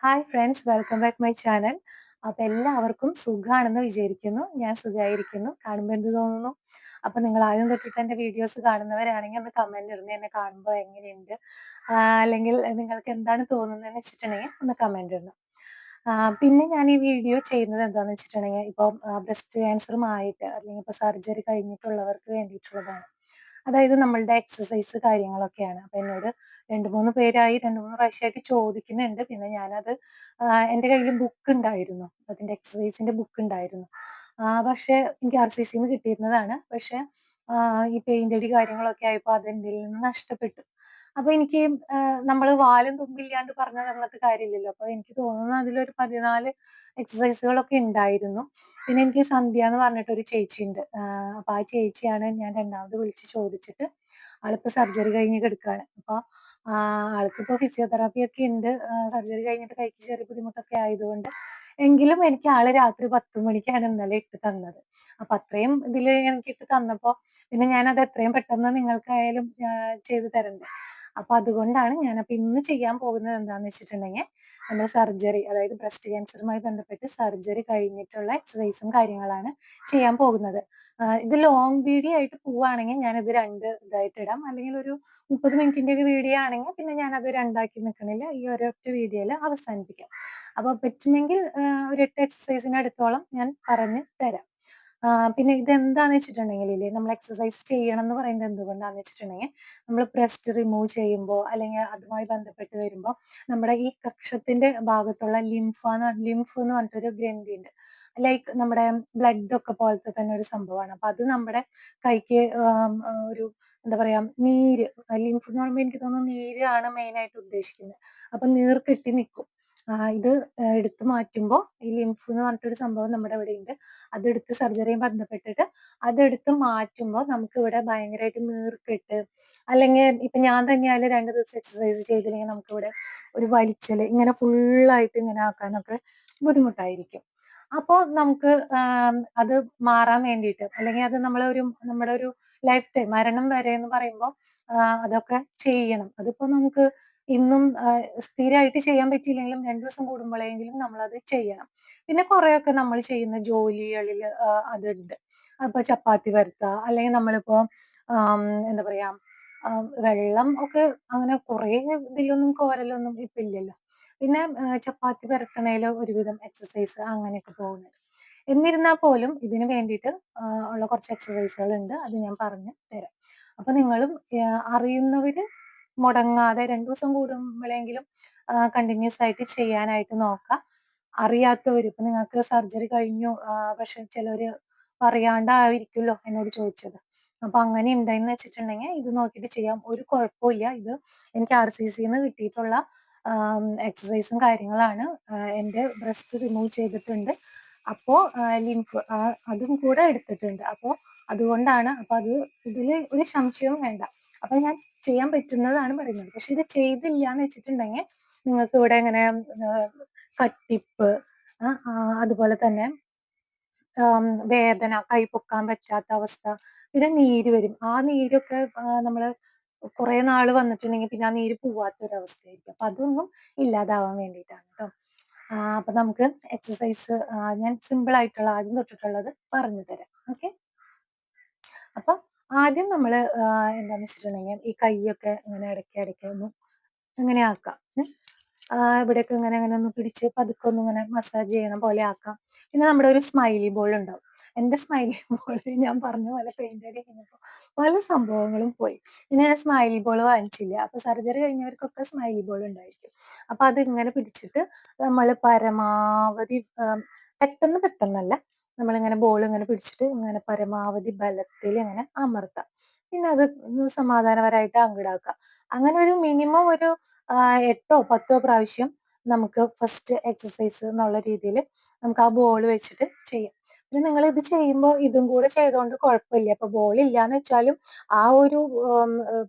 Hi friends welcome back my channel അപ്പൊ എല്ലാവർക്കും സുഖാണെന്ന് വിചാരിക്കുന്നു. ഞാൻ സുഖമായിരിക്കുന്നു കാണുമ്പോൾ എന്ത് തോന്നുന്നു? അപ്പൊ നിങ്ങൾ ആദ്യം തൊട്ടിട്ട് എന്റെ വീഡിയോസ് കാണുന്നവരാണെങ്കിൽ ഒന്ന് കമന്റ് ഇടുന്നു എന്നെ കാണുമ്പോൾ എങ്ങനെയുണ്ട്? അല്ലെങ്കിൽ നിങ്ങൾക്ക് എന്താണ് തോന്നുന്നത് എന്ന് വെച്ചിട്ടുണ്ടെങ്കിൽ ഒന്ന് കമന്റ് ഇടണം. പിന്നെ ഞാൻ ഈ വീഡിയോ ചെയ്യുന്നത് എന്താന്ന് വെച്ചിട്ടുണ്ടെങ്കിൽ ഇപ്പം ബ്രസ്റ്റ് ക്യാൻസറുമായിട്ട് അല്ലെങ്കിൽ ഇപ്പൊ സർജറി കഴിഞ്ഞിട്ടുള്ളവർക്ക് വേണ്ടിയിട്ടുള്ളതാണ്. അതായത് നമ്മളുടെ എക്സസൈസ് കാര്യങ്ങളൊക്കെയാണ്. അപ്പൊ എന്നോട് രണ്ട് മൂന്ന് പേരായി രണ്ട് മൂന്ന് പ്രാവശ്യമായിട്ട് ചോദിക്കുന്നുണ്ട്. പിന്നെ ഞാനത് എന്റെ കയ്യിൽ ബുക്ക് ഉണ്ടായിരുന്നു. അതിന്റെ എക്സസൈസിന്റെ ബുക്ക് ഉണ്ടായിരുന്നു. പക്ഷെ എനിക്ക് ആർ സി സിന്ന് കിട്ടിയിരുന്നതാണ്. പക്ഷെ ഈ പെയിന്റ് അടി കാര്യങ്ങളൊക്കെ ആയപ്പോൾ അത് എന്റെ നിന്ന് നഷ്ടപ്പെട്ടു. അപ്പൊ എനിക്ക് നമ്മൾ വാലും തുമ്പില്ലാണ്ട് പറഞ്ഞു തന്നിട്ട് കാര്യമില്ലല്ലോ. അപ്പൊ എനിക്ക് തോന്നുന്നു അതിലൊരു പതിനാല് എക്സസൈസുകളൊക്കെ ഉണ്ടായിരുന്നു. പിന്നെ എനിക്ക് സന്ധ്യ എന്ന് പറഞ്ഞിട്ട് ഒരു ചേച്ചി ഉണ്ട്. അപ്പൊ ആ ചേച്ചിയാണ് ഞാൻ രണ്ടാമത് വിളിച്ച് ചോദിച്ചിട്ട് ആളിപ്പോ സർജറി കഴിഞ്ഞ് കെടുക്കാണ്. അപ്പൊ ആൾക്കിപ്പോ ഫിസിയോതെറാപ്പി ഒക്കെ ഉണ്ട്. സർജറി കഴിഞ്ഞിട്ട് കൈക്ക് ചെറിയ ബുദ്ധിമുട്ടൊക്കെ ആയതുകൊണ്ട് എങ്കിലും എനിക്ക് ആൾ രാത്രി പത്ത് മണിക്കാണ് ഇന്നലെ ഇട്ട് തന്നത്. അപ്പൊ അത്രയും ഇതിൽ എനിക്ക് ഇട്ട് തന്നപ്പോ പിന്നെ ഞാൻ അത് എത്രയും പെട്ടെന്ന് നിങ്ങൾക്കായാലും ചെയ്തു തരണ്ടേ. അപ്പൊ അതുകൊണ്ടാണ് ഞാൻ അപ്പൊ ഇന്ന് ചെയ്യാൻ പോകുന്നത് എന്താന്ന് വെച്ചിട്ടുണ്ടെങ്കിൽ നമ്മൾ സർജറി അതായത് ബ്രസ്റ്റ് ക്യാൻസറുമായി ബന്ധപ്പെട്ട് സർജറി കഴിഞ്ഞിട്ടുള്ള എക്സസൈസും കാര്യങ്ങളാണ് ചെയ്യാൻ പോകുന്നത്. ഇത് ലോങ് വീഡിയോ ആയിട്ട് പോവുകയാണെങ്കിൽ ഞാനിത് രണ്ട് ഇതായിട്ട് ഇടാം. അല്ലെങ്കിൽ ഒരു മുപ്പത് മിനിറ്റിന്റെ ഒക്കെ വീഡിയോ ആണെങ്കിൽ പിന്നെ ഞാൻ അത് രണ്ടാക്കി നിൽക്കണില്ല. ഈ ഒരൊറ്റ വീഡിയോയിൽ അവസാനിപ്പിക്കാം. അപ്പൊ പറ്റുമെങ്കിൽ ഒരു എട്ട് എക്സസൈസിന് അടുത്തോളം ഞാൻ പറഞ്ഞ് തരാം. പിന്നെ ഇത് എന്താന്ന് വെച്ചിട്ടുണ്ടെങ്കിൽ ഇല്ലേ നമ്മൾ എക്സസൈസ് ചെയ്യണം എന്ന് പറയുന്നത് എന്തുകൊണ്ടാന്ന് വെച്ചിട്ടുണ്ടെങ്കിൽ നമ്മൾ ബ്രസ്റ്റ് റിമൂവ് ചെയ്യുമ്പോൾ അല്ലെങ്കിൽ അതുമായി ബന്ധപ്പെട്ട് വരുമ്പോൾ നമ്മുടെ ഈ കക്ഷത്തിന്റെ ഭാഗത്തുള്ള ലിംഫ ലിംഫ് എന്ന് പറഞ്ഞിട്ടൊരു ഗ്രന്ഥി ഉണ്ട്. ലൈക്ക് നമ്മുടെ ബ്ലഡ് ഒക്കെ പോലത്തെ തന്നെ ഒരു സംഭവമാണ്. അപ്പൊ അത് നമ്മുടെ കൈക്ക് ഒരു എന്താ പറയാ നീര് ലിംഫ് എന്ന് പറയുമ്പോൾ എനിക്ക് തോന്നുന്നു നീരാണ് മെയിൻ ആയിട്ട് ഉദ്ദേശിക്കുന്നത്. അപ്പൊ നീർ കെട്ടി നിൽക്കും. ഇത് എടുത്തു മാറ്റുമ്പോൾ ഈ ലിംഫ് എന്ന് പറഞ്ഞിട്ടൊരു സംഭവം നമ്മുടെ ഇവിടെ ഉണ്ട് അതെടുത്ത് സർജറിയും ബന്ധപ്പെട്ടിട്ട് അതെടുത്ത് മാറ്റുമ്പോൾ നമുക്ക് ഇവിടെ ഭയങ്കരമായിട്ട് നീർക്കെട്ട് അല്ലെങ്കിൽ ഇപ്പൊ ഞാൻ തന്നെയായാലും രണ്ട് ദിവസം എക്സസൈസ് ചെയ്തില്ലെങ്കിൽ നമുക്ക് ഇവിടെ ഒരു വലിച്ചൽ ഇങ്ങനെ ഫുള്ളായിട്ട് ഇങ്ങനെ ആക്കാനൊക്കെ ബുദ്ധിമുട്ടായിരിക്കും. അപ്പോൾ നമുക്ക് അത് മാറാൻ വേണ്ടിയിട്ട് അല്ലെങ്കിൽ അത് നമ്മളെ ഒരു നമ്മുടെ ഒരു ലൈഫ് ടൈം മരണം വരെ എന്ന് പറയുമ്പോൾ അതൊക്കെ ചെയ്യണം. അതിപ്പോ നമുക്ക് ഇന്നും സ്ഥിരമായിട്ട് ചെയ്യാൻ പറ്റിയില്ലെങ്കിലും രണ്ടു ദിവസം കൂടുമ്പോഴെങ്കിലും നമ്മൾ അത് ചെയ്യണം. പിന്നെ കുറെയൊക്കെ നമ്മൾ ചെയ്യുന്ന ജോലികളിൽ അതുണ്ട്. അപ്പൊ ചപ്പാത്തി വരുത്തുക അല്ലെങ്കിൽ നമ്മളിപ്പോ എന്താ പറയാ വെള്ളം ഒക്കെ അങ്ങനെ കുറേ ഇതിലൊന്നും കോരലൊന്നും ഇപ്പൊ ഇല്ലല്ലോ. പിന്നെ ചപ്പാത്തി പരത്തണേൽ ഒരുവിധം എക്സസൈസ് അങ്ങനെയൊക്കെ പോകുന്നുണ്ട് എന്നിരുന്നാൽ പോലും ഇതിന് വേണ്ടിയിട്ട് ഉള്ള കുറച്ച് എക്സസൈസുകൾ ഉണ്ട്. അത് ഞാൻ പറഞ്ഞു തരാം. അപ്പൊ നിങ്ങളും അറിയുന്നവര് മുടങ്ങാതെ രണ്ടു ദിവസം കൂടുമ്പോഴെങ്കിലും കണ്ടിന്യൂസ് ആയിട്ട് ചെയ്യാനായിട്ട് നോക്കുക. അറിയാത്തവര് ഇപ്പൊ നിങ്ങൾക്ക് സർജറി കഴിഞ്ഞു പക്ഷെ ചിലവര് പറയാണ്ടായിരിക്കുമല്ലോ എന്നോട് ചോദിച്ചത്. അപ്പൊ അങ്ങനെ ഉണ്ടെന്ന് വെച്ചിട്ടുണ്ടെങ്കിൽ ഇത് നോക്കിയിട്ട് ചെയ്യാം. ഒരു കുഴപ്പമില്ല ഇത് എനിക്ക് ആർ സി സിന്ന് കിട്ടിയിട്ടുള്ള എക്സസൈസും കാര്യങ്ങളാണ്. എന്റെ ബ്രസ്റ്റ് റിമൂവ് ചെയ്തിട്ടുണ്ട്. അപ്പോൾ ലിംഫ് അതും കൂടെ എടുത്തിട്ടുണ്ട്. അപ്പോൾ അതുകൊണ്ടാണ് അപ്പൊ അത് ഇതിൽ ഒരു സംശയവും വേണ്ട. അപ്പൊ ഞാൻ ചെയ്യാൻ പറ്റുന്നതാണ് പറയുന്നത്. പക്ഷെ ഇത് ചെയ്തില്ല എന്ന് വെച്ചിട്ടുണ്ടെങ്കിൽ നിങ്ങൾക്ക് ഇവിടെ ഇങ്ങനെ കട്ടിപ്പ് അതുപോലെ തന്നെ വേദന കൈ പൊക്കാൻ പറ്റാത്ത അവസ്ഥ പിന്നെ നീര് വരും. ആ നീരൊക്കെ നമ്മൾ കുറെ നാൾ വന്നിട്ടുണ്ടെങ്കിൽ പിന്നെ ആ നീര് പോവാത്തൊരവസ്ഥയായിരിക്കും. അപ്പൊ അതൊന്നും ഇല്ലാതാവാൻ വേണ്ടിയിട്ടാണ് കേട്ടോ അപ്പൊ നമുക്ക് എക്സസൈസ് ഞാൻ സിമ്പിൾ ആയിട്ടുള്ള ആദ്യം തൊട്ടിട്ടുള്ളത് പറഞ്ഞു തരാം. ഓക്കെ? അപ്പൊ ആദ്യം നമ്മൾ എന്താന്ന് വെച്ചിട്ടുണ്ടെങ്കിൽ ഈ കൈയൊക്കെ ഇങ്ങനെ ഇടയ്ക്ക് ഇടയ്ക്ക് ഒന്ന് ഇങ്ങനെ ആക്കാം. ആ, ഇവിടെയൊക്കെ ഇങ്ങനെ അങ്ങനെ ഒന്ന് പിടിച്ച് പതുക്കെ ഒന്ന് ഇങ്ങനെ മസാജ് ചെയ്യണ പോലെ ആക്കാം. പിന്നെ നമ്മുടെ ഒരു സ്മൈലി ബോൾ ഉണ്ടാവും. എന്റെ സ്മൈലി ബോൾ ഞാൻ പറഞ്ഞ പോലെ പെയിന്റ് അടി കഴിഞ്ഞപ്പോ പല സംഭവങ്ങളും പോയി. പിന്നെ ഞാൻ സ്മൈലി ബോൾ വാങ്ങിച്ചില്ല. അപ്പൊ സർജറി കഴിഞ്ഞവർക്കൊക്കെ സ്മൈലി ബോൾ ഉണ്ടായിരിക്കും. അപ്പൊ അത് ഇങ്ങനെ പിടിച്ചിട്ട് നമ്മൾ പരമാവധി പെട്ടെന്ന് പെട്ടെന്നല്ല നമ്മളിങ്ങനെ ബോൾ ഇങ്ങനെ പിടിച്ചിട്ട് ഇങ്ങനെ പരമാവധി ബലത്തിൽ ഇങ്ങനെ അമർത്താം. പിന്നെ അത് സമാധാനപരമായിട്ട് അങ്ങിടാക്കുക അങ്ങനെ ഒരു മിനിമം ഒരു എട്ടോ പത്തോ പ്രാവശ്യം നമുക്ക് ഫസ്റ്റ് എക്സസൈസ് എന്നുള്ള രീതിയിൽ നമുക്ക് ആ ബോൾ വെച്ചിട്ട് ചെയ്യാം. പിന്നെ നിങ്ങൾ ഇത് ചെയ്യുമ്പോൾ ഇതും കൂടെ ചെയ്തുകൊണ്ട് കുഴപ്പമില്ല. അപ്പൊ ബോൾ ഇല്ലാന്ന് വെച്ചാലും ആ ഒരു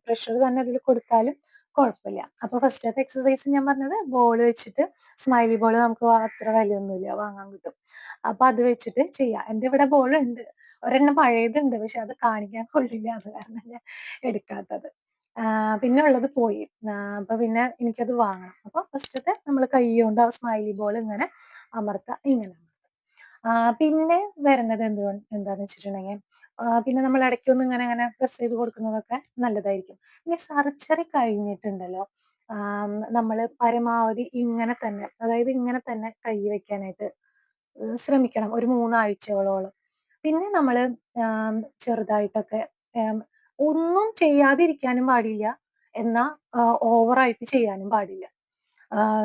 പ്രഷർ തന്നെ ഇതിൽ കൊടുത്താലും കുഴപ്പമില്ല അപ്പൊ ഫസ്റ്റത്തെ എക്സസൈസ് ഞാൻ പറഞ്ഞത് ബോൾ വെച്ചിട്ട് സ്മൈലി ബോൾ നമുക്ക് അത്ര വിലയൊന്നുമില്ല വാങ്ങാൻ കിട്ടും. അപ്പൊ അത് വെച്ചിട്ട് ചെയ്യാം. എന്റെ ഇവിടെ ബോൾ ഉണ്ട്. ഒരെണ്ണം പഴയതുണ്ട് പക്ഷെ അത് കാണിക്കാൻ കൊള്ളില്ല. അത് കാരണം ഞാൻ എടുക്കാത്തത്. പിന്നെ ഉള്ളത് പോയി. അപ്പൊ പിന്നെ എനിക്കത് വാങ്ങണം. അപ്പൊ ഫസ്റ്റത്തെ നമ്മൾ കൈ കൊണ്ട് ആ സ്മൈലി ബോൾ ഇങ്ങനെ അമർത്ത. ഇങ്ങനെ. ആ, പിന്നെ വരുന്നത് എന്തുകൊണ്ട് എന്താന്ന് വെച്ചിട്ടുണ്ടെങ്കിൽ പിന്നെ നമ്മൾ ഇടയ്ക്കൊന്ന് ഇങ്ങനെ ഇങ്ങനെ പ്രസ് ചെയ്ത് കൊടുക്കുന്നതൊക്കെ നല്ലതായിരിക്കും. പിന്നെ സർജറി കഴിഞ്ഞിട്ടുണ്ടല്ലോ നമ്മൾ പരമാവധി ഇങ്ങനെ തന്നെ അതായത് ഇങ്ങനെ തന്നെ കൈ വെക്കാനായിട്ട് ശ്രമിക്കണം ഒരു മൂന്നാഴ്ചകളോളം പിന്നെ നമ്മൾ ചെറുതായിട്ടൊക്കെ ഒന്നും ചെയ്യാതിരിക്കാനും പാടില്ല എന്നാ ഓവറായിട്ട് ചെയ്യാനും പാടില്ല.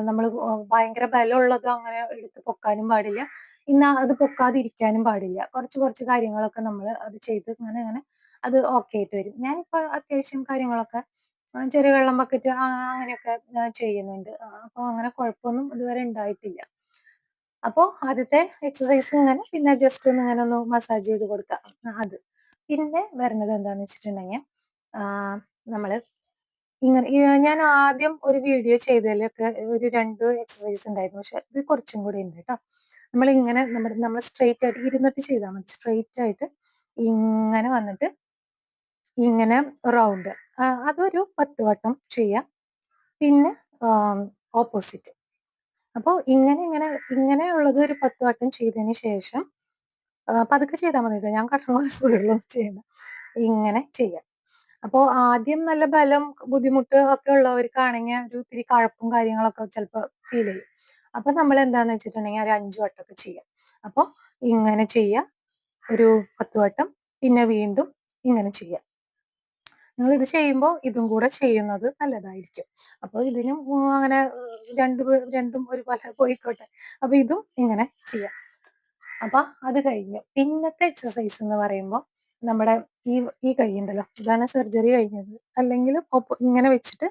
നമ്മൾ ഭയങ്കര ബലമുള്ളതും അങ്ങനെ എടുത്ത് പൊക്കാനും പാടില്ല. ഇന്ന അത് പൊക്കാതിരിക്കാനും പാടില്ല. കുറച്ച് കുറച്ച് കാര്യങ്ങളൊക്കെ നമ്മൾ അത് ചെയ്ത് ഇങ്ങനെ അങ്ങനെ അത് ഓക്കെ ആയിട്ട് വരും. ഞാനിപ്പോ അത്യാവശ്യം കാര്യങ്ങളൊക്കെ ചെറിയ വെള്ളം ബക്കറ്റ് അങ്ങനെയൊക്കെ ഞാൻ ചെയ്യുന്നുണ്ട്. അപ്പോൾ അങ്ങനെ കുഴപ്പമൊന്നും ഇതുവരെ ഉണ്ടായിട്ടില്ല. അപ്പോൾ ആദ്യത്തെ എക്സസൈസ് ഇങ്ങനെ പിന്നെ ജസ്റ്റ് ഒന്ന് ഇങ്ങനെ ഒന്ന് മസാജ് ചെയ്ത് കൊടുക്കുക അത്. പിന്നെ വരുന്നത് എന്താന്ന് വെച്ചിട്ടുണ്ടെങ്കിൽ നമ്മൾ ഇങ്ങനെ ഞാൻ ആദ്യം ഒരു വീഡിയോ ചെയ്തതിലൊക്കെ ഒരു രണ്ട് എക്സസൈസ് ഉണ്ടായിരുന്നു. പക്ഷെ ഇത് കുറച്ചും കൂടി ഉണ്ട് കേട്ടോ നമ്മൾ ഇങ്ങനെ നമ്മുടെ നമ്മൾ സ്ട്രെയിറ്റ് ആയിട്ട് ഇരുന്നിട്ട് ചെയ്താൽ മതി. സ്ട്രെയിറ്റ് ആയിട്ട് ഇങ്ങനെ വന്നിട്ട് ഇങ്ങനെ റൗണ്ട്. അതൊരു പത്ത് വട്ടം ചെയ്യാം. പിന്നെ ഓപ്പോസിറ്റ്. അപ്പോൾ ഇങ്ങനെ ഇങ്ങനെ ഇങ്ങനെ ഉള്ളത് ഒരു പത്ത് വട്ടം ചെയ്തതിന് ശേഷം പതുക്കെ ചെയ്താൽ മതി ഞാൻ കട്ടണ ചെയ്യണം ഇങ്ങനെ ചെയ്യാം. അപ്പോൾ ആദ്യം നല്ല ബലം ബുദ്ധിമുട്ട് ഒക്കെ ഉള്ളവർക്കാണെങ്കിൽ ഒരു ഇത്തിരി കഴപ്പും കാര്യങ്ങളൊക്കെ ചിലപ്പോൾ ഫീൽ ചെയ്യും. അപ്പൊ നമ്മൾ എന്താന്ന് വെച്ചിട്ടുണ്ടെങ്കിൽ ഒരു അഞ്ചു വട്ടമൊക്കെ ചെയ്യാം. അപ്പോൾ ഇങ്ങനെ ചെയ്യാം. ഒരു പത്ത് വട്ടം പിന്നെ വീണ്ടും ഇങ്ങനെ ചെയ്യാം. നിങ്ങൾ ഇത് ചെയ്യുമ്പോൾ ഇതും കൂടെ ചെയ്യുന്നത് നല്ലതായിരിക്കും. അപ്പോൾ ഇതിനും അങ്ങനെ രണ്ടു രണ്ട് ഒരു പോലെ പോയിക്കോട്ടെ. അപ്പൊ ഇതും ഇങ്ങനെ ചെയ്യാം. അപ്പൊ അത് കഴിഞ്ഞു. പിന്നത്തെ എക്സസൈസ് എന്ന് പറയുമ്പോൾ നമ്മുടെ ഈ ഈ കൈ ഉണ്ടല്ലോ. ഇതാണ് സർജറി കഴിഞ്ഞത്. അല്ലെങ്കിൽ ഇങ്ങനെ വെച്ചിട്ട്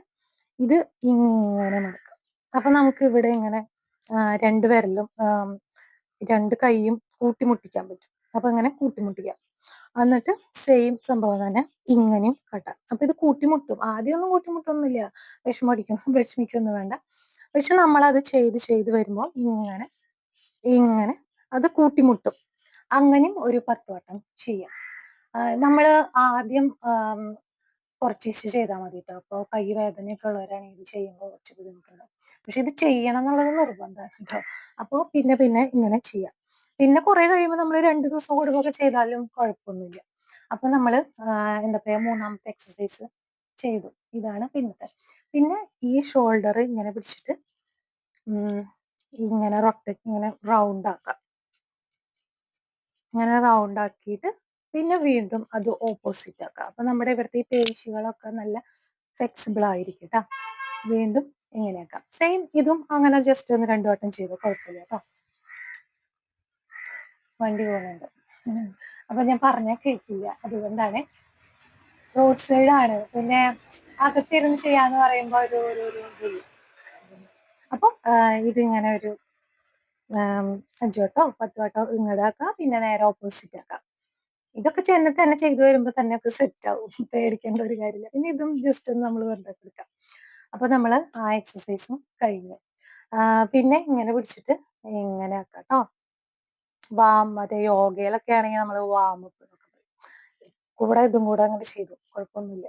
ഇത് ഇങ്ങനെ നടക്കും. അപ്പൊ നമുക്ക് ഇവിടെ ഇങ്ങനെ രണ്ട് വിരലും രണ്ട് കൈയും കൂട്ടിമുട്ടിക്കാൻ പറ്റും. അപ്പൊ അങ്ങനെ കൂട്ടിമുട്ടിക്കാം. എന്നിട്ട് സെയിം സംഭവം തന്നെ ഇങ്ങനെയും കട്ടാം. അപ്പൊ ഇത് കൂട്ടിമുട്ടും. ആദ്യമൊന്നും കൂട്ടിമുട്ടൊന്നുമില്ല. വിഷമടിക്കും വിഷമിക്കൊന്നും വേണ്ട. പക്ഷെ നമ്മളത് ചെയ്ത് ചെയ്ത് വരുമ്പോൾ ഇങ്ങനെ ഇങ്ങനെ അത് കൂട്ടിമുട്ടും. അങ്ങനെയും ഒരു പത്ത് വട്ടം ചെയ്യാം. നമ്മൾ ആദ്യം ആം, കുറച്ചേശ്ശെ ചെയ്താൽ മതി കേട്ടോ അപ്പോൾ കൈ വേദനയൊക്കെ ഉള്ളവരാണെങ്കിൽ ഇത് ചെയ്യുമ്പോൾ കുറച്ച് ബുദ്ധിമുട്ടുണ്ടാവും. പക്ഷെ ഇത് ചെയ്യണം എന്നുള്ളത് നിർബന്ധമാണ് കേട്ടോ. അപ്പോൾ പിന്നെ പിന്നെ ഇങ്ങനെ ചെയ്യാം. പിന്നെ കുറെ കഴിയുമ്പോൾ നമ്മൾ രണ്ട് ദിവസം കൂടുമ്പോൾ ചെയ്താലും കുഴപ്പമൊന്നുമില്ല. അപ്പൊ നമ്മൾ എന്താ പറയാ മൂന്നാമത്തെ എക്സസൈസ് ചെയ്തു. ഇതാണ് പിന്നത്തെ. പിന്നെ ഈ ഷോൾഡർ ഇങ്ങനെ പിടിച്ചിട്ട് ഇങ്ങനെ റൊട്ടേറ്റ് ഇങ്ങനെ റൗണ്ട് ആക്കാം. ഇങ്ങനെ റൗണ്ട് ആക്കിയിട്ട് പിന്നെ വീണ്ടും അത് ഓപ്പോസിറ്റ് ആക്കുക അപ്പൊ നമ്മുടെ ഇവിടുത്തെ ഈ പേശികളൊക്കെ നല്ല ഫ്ലെക്സിബിൾ ആയിരിക്കും കേട്ടോ വീണ്ടും ഇങ്ങനെയാക്കാം. സെയിം ഇതും അങ്ങനെ ജസ്റ്റ് ഒന്ന് രണ്ടു വട്ടം ചെയ്തു കുഴപ്പമില്ല കേട്ടോ വണ്ടി പോകുന്നുണ്ട്. അപ്പൊ ഞാൻ പറഞ്ഞാൽ കേട്ടില്ല. അതുകൊണ്ടാണ്. റോഡ് സൈഡാണ് പിന്നെ അകത്തിരുന്ന് ചെയ്യാന്ന് പറയുമ്പോ ഒരു ഒരു ഒരു. അപ്പൊ ഇതിങ്ങനെ ഒരു അഞ്ച് വട്ടോ പത്ത് വട്ടോ ഇങ്ങോട്ടാക്കാം പിന്നെ നേരെ ഓപ്പോസിറ്റ് ആക്കാം. ഇതൊക്കെ ചെന്നെ തന്നെ ചെയ്തു വരുമ്പോ തന്നെ ഒക്കെ സെറ്റ് ആവും. പേടിക്കേണ്ട ഒരു കാര്യമില്ല. പിന്നെ ഇതും ജസ്റ്റ് നമ്മൾ വെറുതെ കൊടുക്കാം. അപ്പൊ നമ്മൾ ആ എക്സസൈസും കഴിഞ്ഞു. പിന്നെ ഇങ്ങനെ പിടിച്ചിട്ട് ഇങ്ങനെ ആക്കാം കേട്ടോ വാം മറ്റേ യോഗയിലൊക്കെ ആണെങ്കിൽ നമ്മൾ വാം കൂടെ ഇതും കൂടെ അങ്ങനെ ചെയ്തു. കുഴപ്പമൊന്നുമില്ല.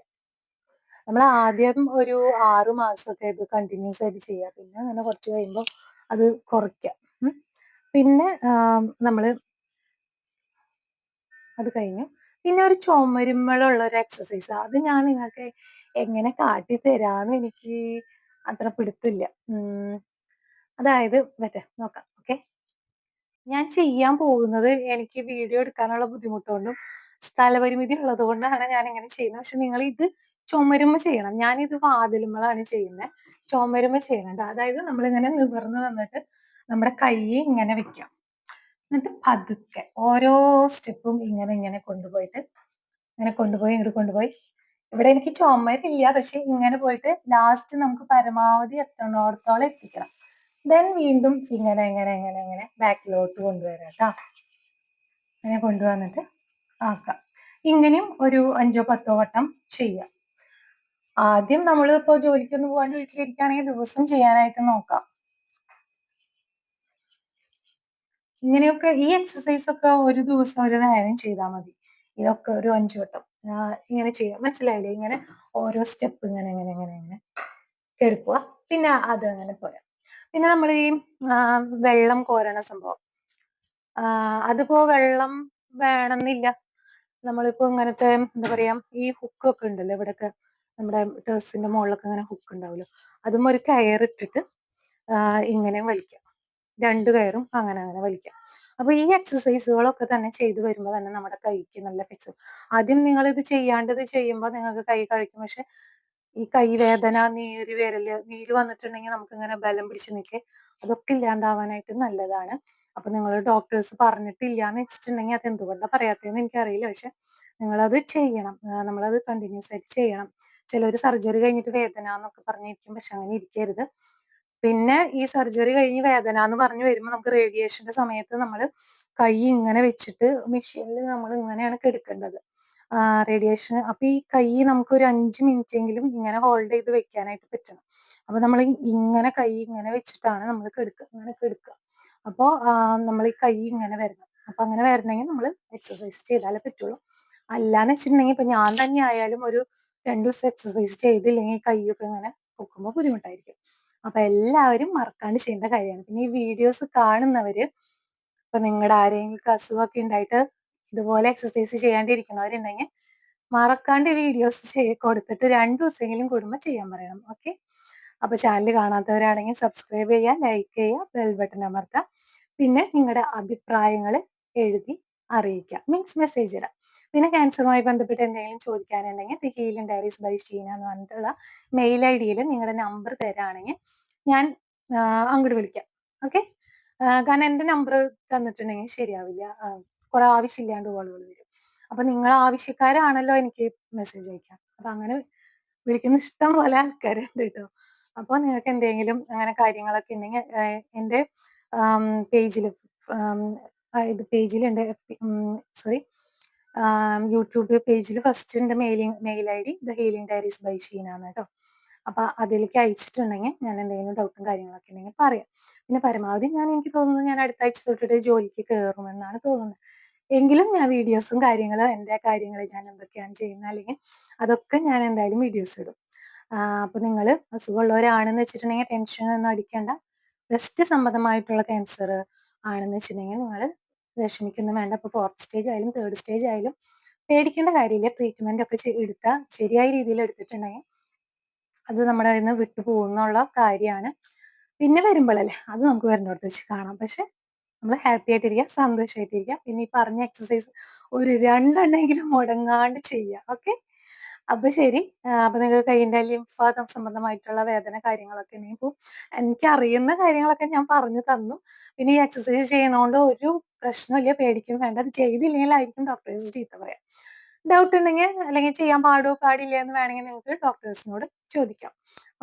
നമ്മൾ ആദ്യം ഒരു ആറു മാസമൊക്കെ ഇത് കണ്ടിന്യൂസ് ആയിട്ട് ചെയ്യുക പിന്നെ അങ്ങനെ കുറച്ച് കഴിയുമ്പോൾ അത് കുറയ്ക്കാം. പിന്നെ നമ്മൾ അത് കഴിഞ്ഞു. പിന്നെ ഒരു ചുമരുമ്മളുള്ള ഒരു എക്സസൈസ് അത് ഞാൻ നിങ്ങൾക്ക് എങ്ങനെ കാട്ടി തരാന്ന് എനിക്ക് അത്ര പിടുത്തില്ല. അതായത് മറ്റേ നോക്കാം ഓക്കെ. ഞാൻ ചെയ്യാൻ പോകുന്നത് എനിക്ക് വീഡിയോ എടുക്കാനുള്ള ബുദ്ധിമുട്ടുകൊണ്ടും സ്ഥലപരിമിതി ഉള്ളത് കൊണ്ടാണ് ഞാൻ ഇങ്ങനെ ചെയ്യുന്നത്. പക്ഷെ നിങ്ങൾ ഇത് ചുമരുമ്മ ചെയ്യണം. ഞാൻ ഇത് വാതിലുമ്മളാണ് ചെയ്യുന്നത് ചുമരുമ്മ ചെയ്യണം അതായത് നമ്മളിങ്ങനെ നിവർന്ന് നിന്നിട്ട് നമ്മുടെ കൈ ഇങ്ങനെ വെക്കാം. എന്നിട്ട് പതുക്കെ ഓരോ സ്റ്റെപ്പും ഇങ്ങനെ ഇങ്ങനെ കൊണ്ടുപോയിട്ട് ഇങ്ങനെ കൊണ്ടുപോയി ഇങ്ങോട്ട് കൊണ്ടുപോയി. ഇവിടെ എനിക്ക് ചുമരില്ല പക്ഷെ ഇങ്ങനെ പോയിട്ട് ലാസ്റ്റ് നമുക്ക് പരമാവധി എത്തണോടത്തോളം എത്തിക്കണം. ദെൻ വീണ്ടും ഇങ്ങനെ ഇങ്ങനെ ഇങ്ങനെ ഇങ്ങനെ ബാക്കിലോട്ട് കൊണ്ടുവരാം കേട്ടോ. അങ്ങനെ കൊണ്ടുവന്നിട്ട് ആക്കാം. ഇങ്ങനെയും ഒരു അഞ്ചോ പത്തോ വട്ടം ചെയ്യാം. ആദ്യം നമ്മൾ ഇപ്പോൾ ജോലിക്കൊന്നും പോകാണ്ട് വീട്ടിലിരിക്കുകയാണെങ്കിൽ ദിവസം ചെയ്യാനായിട്ട് നോക്കാം. ഇങ്ങനെയൊക്കെ ഈ എക്സസൈസ് ഒക്കെ ഒരു ദിവസം ഒരു നേരം ചെയ്താൽ മതി. ഇതൊക്കെ ഒരു അഞ്ചു വട്ടം. ഇങ്ങനെ ചെയ്യാം. മനസ്സിലായില്ലേ? ഇങ്ങനെ ഓരോ സ്റ്റെപ്പ് ഇങ്ങനെ ഇങ്ങനെ ഇങ്ങനെ ഇങ്ങനെ കയറി പിന്നെ അത് അങ്ങനെ പോരാ. പിന്നെ നമ്മൾ ഈ വെള്ളം കോരണ സംഭവം. അതിപ്പോ വെള്ളം വേണമെന്നില്ല. നമ്മളിപ്പോ ഇങ്ങനത്തെ എന്താ പറയാ ഈ ഹുക്ക് ഒക്കെ ഉണ്ടല്ലോ ഇവിടെയൊക്കെ നമ്മുടെ ടേഴ്സിന്റെ മുകളിലൊക്കെ ഇങ്ങനെ ഹുക്ക് ഉണ്ടാവുമല്ലോ. അതും ഒരു കയറിട്ടിട്ട് ഇങ്ങനെ വലിക്കാം. രണ്ട് കയറും അങ്ങനെ അങ്ങനെ വലിക്കാം. അപ്പൊ ഈ എക്സസൈസുകളൊക്കെ തന്നെ ചെയ്തു വരുമ്പോ തന്നെ നമ്മുടെ കൈക്ക് നല്ല ഫിക്സ് ആദ്യം നിങ്ങൾ ഇത് ചെയ്യാണ്ടത് ചെയ്യുമ്പോൾ നിങ്ങൾക്ക് കൈ കഴിക്കും പക്ഷെ ഈ കൈവേദന നീര് വരൽ നീര് വന്നിട്ടുണ്ടെങ്കിൽ നമുക്ക് ഇങ്ങനെ ബലം പിടിച്ച് നിൽക്കെ. അതൊക്കെ ഇല്ലാണ്ടാവാനായിട്ട് നല്ലതാണ്. അപ്പൊ നിങ്ങൾ ഡോക്ടേഴ്സ് പറഞ്ഞിട്ടില്ല എന്ന് വെച്ചിട്ടുണ്ടെങ്കിൽ അത് എന്തുകൊണ്ടാണ് പറയാത്തതെന്ന് എനിക്കറിയില്ല. പക്ഷെ നിങ്ങളത് ചെയ്യണം. നമ്മളത് കണ്ടിന്യൂസ് ആയിട്ട് ചെയ്യണം. ചിലർ സർജറി കഴിഞ്ഞിട്ട് വേദന എന്നൊക്കെ പറഞ്ഞിരിക്കും. പക്ഷെ അങ്ങനെ ഇരിക്കരുത്. പിന്നെ ഈ സർജറി കഴിഞ്ഞ് വേദന എന്ന് പറഞ്ഞു വരുമ്പോൾ നമുക്ക് റേഡിയേഷന്റെ സമയത്ത് നമ്മൾ കൈ ഇങ്ങനെ വെച്ചിട്ട് മെഷീനിൽ നമ്മൾ ഇങ്ങനെയാണ് കെടുക്കേണ്ടത്. റേഡിയേഷൻ അപ്പൊ ഈ കൈ നമുക്ക് ഒരു അഞ്ച് മിനിറ്റ് എങ്കിലും ഇങ്ങനെ ഹോൾഡ് ചെയ്ത് വെക്കാനായിട്ട് പറ്റണം. അപ്പൊ നമ്മൾ ഇങ്ങനെ കൈ ഇങ്ങനെ വെച്ചിട്ടാണ് നമ്മൾ കെടുക്കുക ഇങ്ങനെ കെടുക്കുക അപ്പോൾ നമ്മൾ ഈ കൈ ഇങ്ങനെ വരണം. അപ്പൊ അങ്ങനെ വരണമെങ്കിൽ നമ്മൾ എക്സസൈസ് ചെയ്താലേ പറ്റുള്ളൂ. അല്ലാന്ന് വെച്ചിട്ടുണ്ടെങ്കിൽ ഇപ്പൊ ഞാൻ തന്നെ ആയാലും ഒരു രണ്ടു ദിവസം എക്സസൈസ് ചെയ്തില്ലെങ്കിൽ കൈയൊക്കെ ഇങ്ങനെ പൊക്കുമ്പോൾ ബുദ്ധിമുട്ടായിരിക്കും. അപ്പൊ എല്ലാവരും മറക്കാണ്ട് ചെയ്യേണ്ട കാര്യമാണ്. പിന്നെ ഈ വീഡിയോസ് കാണുന്നവര് ഇപ്പൊ നിങ്ങളുടെ ആരെങ്കിലും അസുഖമൊക്കെ ഉണ്ടായിട്ട് ഇതുപോലെ എക്സസൈസ് ചെയ്യാണ്ടിരിക്കുന്നവരുണ്ടെങ്കിൽ മറക്കാണ്ട് വീഡിയോസ് ചെയ്ത് കൊടുത്തിട്ട് രണ്ടു ദിവസമെങ്കിലും കുടുംബം ചെയ്യാൻ പറയണം. ഓക്കെ അപ്പൊ ചാനൽ കാണാത്തവരാണെങ്കിൽ സബ്സ്ക്രൈബ് ചെയ്യുക ലൈക്ക് ചെയ്യുക ബെൽ ബട്ടൺ അമർത്തുക. പിന്നെ നിങ്ങളുടെ അഭിപ്രായങ്ങൾ എഴുതി അറിയിക്കുക. മീൻസ് മെസ്സേജ് ഇടാം. പിന്നെ ക്യാൻസറുമായി ബന്ധപ്പെട്ട് എന്തെങ്കിലും ചോദിക്കാനുണ്ടെങ്കിൽ the healing diaries by Sheena എന്ന് പറഞ്ഞിട്ടുള്ള മെയിൽ ഐ ഡിയിൽ നിങ്ങളുടെ നമ്പർ തരാണെങ്കിൽ ഞാൻ അങ്ങോട്ട് വിളിക്കാം. ഓക്കെ കാരണം എന്റെ നമ്പർ തന്നിട്ടുണ്ടെങ്കിൽ ശരിയാവില്ല. കുറെ ആവശ്യമില്ലാണ്ട് കോളുകൾ വരും. അപ്പൊ നിങ്ങൾ ആവശ്യക്കാരാണല്ലോ എനിക്ക് മെസ്സേജ് അയക്കാം അപ്പൊ അങ്ങനെ വിളിക്കുന്ന ഇഷ്ടം പോലെ ആൾക്കാരുണ്ട് കേട്ടോ. അപ്പോൾ നിങ്ങൾക്ക് എന്തെങ്കിലും അങ്ങനെ കാര്യങ്ങളൊക്കെ ഉണ്ടെങ്കിൽ എന്റെ പേജിൽ ഇത് പേജിലുണ്ട് സോറി യൂട്യൂബ് പേജിൽ ഫസ്റ്റ് എന്റെ mailing mail I D the healing diaries by Sheena എന്ന് കേട്ടോ അപ്പൊ അതിലേക്ക് അയച്ചിട്ടുണ്ടെങ്കിൽ ഞാൻ എന്തെങ്കിലും ഡൗട്ടും കാര്യങ്ങളൊക്കെ ഉണ്ടെങ്കിൽ പറയാം. പിന്നെ പരമാവധി ഞാൻ എനിക്ക് തോന്നുന്നത് ഞാൻ അടുത്ത ആഴ്ച തൊട്ടിട്ട് ജോലിക്ക് കയറുമെന്നാണ് തോന്നുന്നത്. എങ്കിലും ഞാൻ വീഡിയോസും കാര്യങ്ങളും എന്റെ കാര്യങ്ങൾ ഞാൻ എന്തൊക്കെയാണ് ചെയ്യുന്നത് അല്ലെങ്കിൽ അതൊക്കെ ഞാൻ എന്തായാലും വീഡിയോസ് ഇടും. അപ്പൊ നിങ്ങൾ അസുഖമുള്ളവരാണെന്ന് വെച്ചിട്ടുണ്ടെങ്കിൽ ടെൻഷൻ ഒന്നും അടിക്കേണ്ട. ബ്രസ്റ്റ് സംബന്ധമായിട്ടുള്ള ക്യാൻസർ ആണെന്ന് വെച്ചിട്ടുണ്ടെങ്കിൽ നിങ്ങൾ വിഷമിക്കൊന്നും വേണ്ട. ഇപ്പൊ ഫോർത്ത് സ്റ്റേജ് ആയാലും തേർഡ് സ്റ്റേജ് ആയാലും പേടിക്കേണ്ട കാര്യമില്ല. ട്രീറ്റ്മെന്റ് ഒക്കെ എടുത്താൽ ശരിയായ രീതിയിൽ എടുത്തിട്ടുണ്ടെങ്കിൽ അത് നമ്മുടെ കയ്യിൽ നിന്ന് വിട്ടു പോകുന്നുള്ള കാര്യമാണ്. പിന്നെ വരുമ്പോഴല്ലേ അത് നമുക്ക് വരുന്നിടത്ത് വെച്ച് കാണാം. പക്ഷെ നമ്മൾ ഹാപ്പി ആയിട്ടിരിക്കുക സന്തോഷമായിട്ടിരിക്കുക പിന്നെ ഈ പറഞ്ഞ എക്സസൈസ് ഒരു രണ്ടെണ്ണെങ്കിലും മുടങ്ങാണ്ട് ചെയ്യുക ഓക്കെ അപ്പൊ ശരി. അപ്പൊ നിങ്ങൾക്ക് കൈയിന്റെ ലിംഫാദം സംബന്ധമായിട്ടുള്ള വേദന കാര്യങ്ങളൊക്കെ ഇപ്പൊ എനിക്ക് അറിയുന്ന കാര്യങ്ങളൊക്കെ ഞാൻ പറഞ്ഞു തന്നു. പിന്നെ ഈ എക്സസൈസ് ചെയ്യണോണ്ട് ഒരു പ്രശ്നമില്ല പേടിക്കും വേണ്ട. അത് ചെയ്തില്ലെങ്കിലായിരിക്കും ഡോക്ടേഴ്സ് ചീത്ത പറയാം. ഡൗട്ട് ഉണ്ടെങ്കിൽ അല്ലെങ്കിൽ ചെയ്യാൻ പാടോ പാടില്ല എന്ന് വേണമെങ്കിൽ നിങ്ങൾക്ക് ഡോക്ടേഴ്സിനോട് ചോദിക്കാം.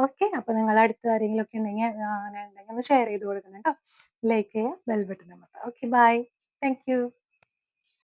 ഓക്കെ അപ്പൊ നിങ്ങൾ അടുത്ത ആരെങ്കിലും ഒക്കെ ഉണ്ടെങ്കിൽ അങ്ങനെ ഉണ്ടെങ്കിൽ ഒന്ന് ഷെയർ ചെയ്ത് കൊടുക്കണം കേട്ടോ. ലൈക്ക് ചെയ്യുക bell button okay bye thank you